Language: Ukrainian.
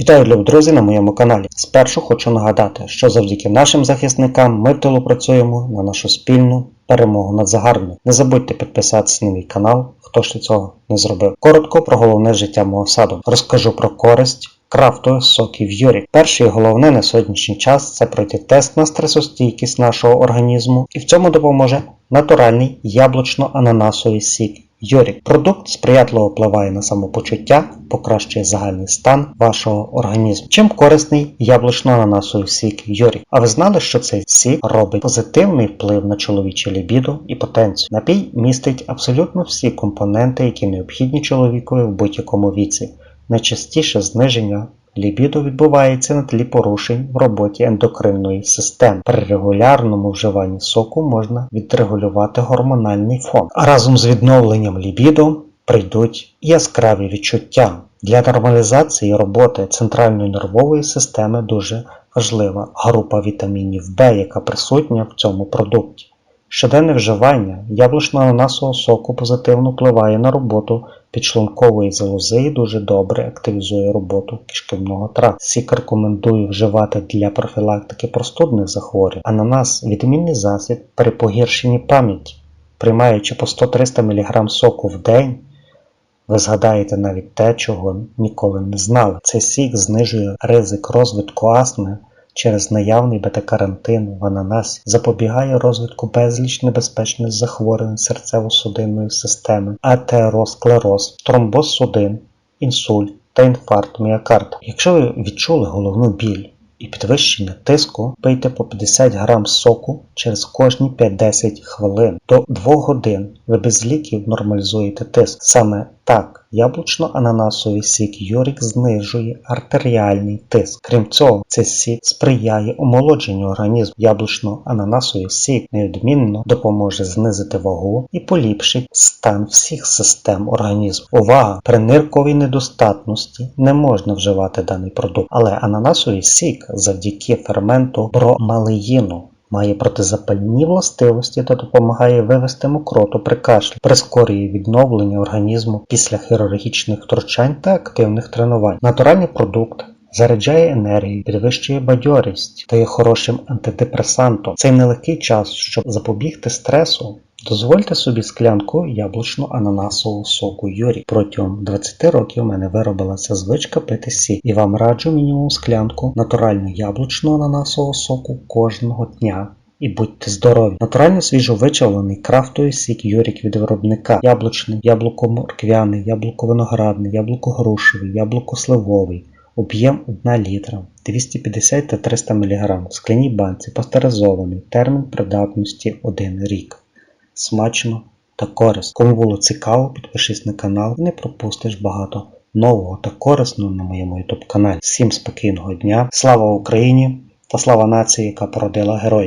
Вітаю, любі друзі, на моєму каналі. Спершу хочу нагадати, що завдяки нашим захисникам ми в працюємо на нашу спільну перемогу над загарбником. Не забудьте підписатися на мій канал, хто ще цього не зробив. Коротко про головне життя мого саду. Розкажу про користь крафтових соків Юрік. Перше і головне на сьогоднішній час це пройти тест на стресостійкість нашого організму, і в цьому допоможе натуральний яблучно-ананасовий сік. Йорік. Продукт сприятливо впливає на самопочуття, покращує загальний стан вашого організму. Чим корисний яблучно-ананасовий сік Йорік? А ви знали, що цей сік робить позитивний вплив на чоловіче лібідо і потенцію? Напій містить абсолютно всі компоненти, які необхідні чоловікові в будь-якому віці. Найчастіше зниження лібідо відбувається на тлі порушень в роботі ендокринної системи. При регулярному вживанні соку можна відрегулювати гормональний фон. А разом з відновленням лібідо прийдуть яскраві відчуття. Для нормалізації роботи центральної нервової системи дуже важлива група вітамінів В, яка присутня в цьому продукті. Щоденне вживання яблучно-ананасового соку позитивно впливає на роботу підшлункової залози дуже добре активізує роботу кишківного тракту. Сік рекомендую вживати для профілактики простудних захворювань. Ананас відмінний засіб при погіршенні пам'яті. Приймаючи по 100-300 мг соку в день, ви згадаєте навіть те, чого ніколи не знали. Цей сік знижує ризик розвитку астми через наявний бета-карантин в ананасі, запобігає розвитку безліч небезпечних захворювань серцево-судинної системи, атеросклероз, тромбоз судин, інсульт та інфаркт міокарда. Якщо ви відчули головну біль і підвищення тиску, пийте по 50 грам соку через кожні 5-10 хвилин. До 2 годин ви без ліків нормалізуєте тиск. Саме так яблучно-ананасовий сік Юрік знижує артеріальний тиск. Крім цього, цей сік сприяє омолодженню організму. Яблучно-ананасовий сік неодмінно допоможе знизити вагу і поліпшить стан всіх систем організму. Увага! При нирковій недостатності не можна вживати даний продукт, але ананасовий сік завдяки ферменту бромалеїну Має протизапальні властивості та допомагає вивести мокроту при кашлі, прискорює відновлення організму після хірургічних втручань та активних тренувань. Натуральний продукт заряджає енергію, підвищує бадьорість та є хорошим антидепресантом. Цей нелегкий час, щоб запобігти стресу. Дозвольте собі склянку яблучно-ананасового соку Юрі. Протягом 20 років у мене виробилася звичка пити сік, і вам раджу мінімум склянку натурально яблучно-ананасового соку кожного дня. І будьте здорові! Натурально свіжовичавлений крафтовий сік Юрік від виробника. Яблучний, яблуко-морквяний, яблуко-виноградний, яблуко-грушевий, яблуко-сливовий. Об'єм 1 літра, 250 та 300 мг, в скляній банці, пастеризований, термін придатності 1 рік смачно та корисно. Кому було цікаво, підпишись на канал не пропустиш багато нового та корисного на моєму YouTube каналі. Всім спокійного дня, слава Україні та слава нації, яка породила героїв!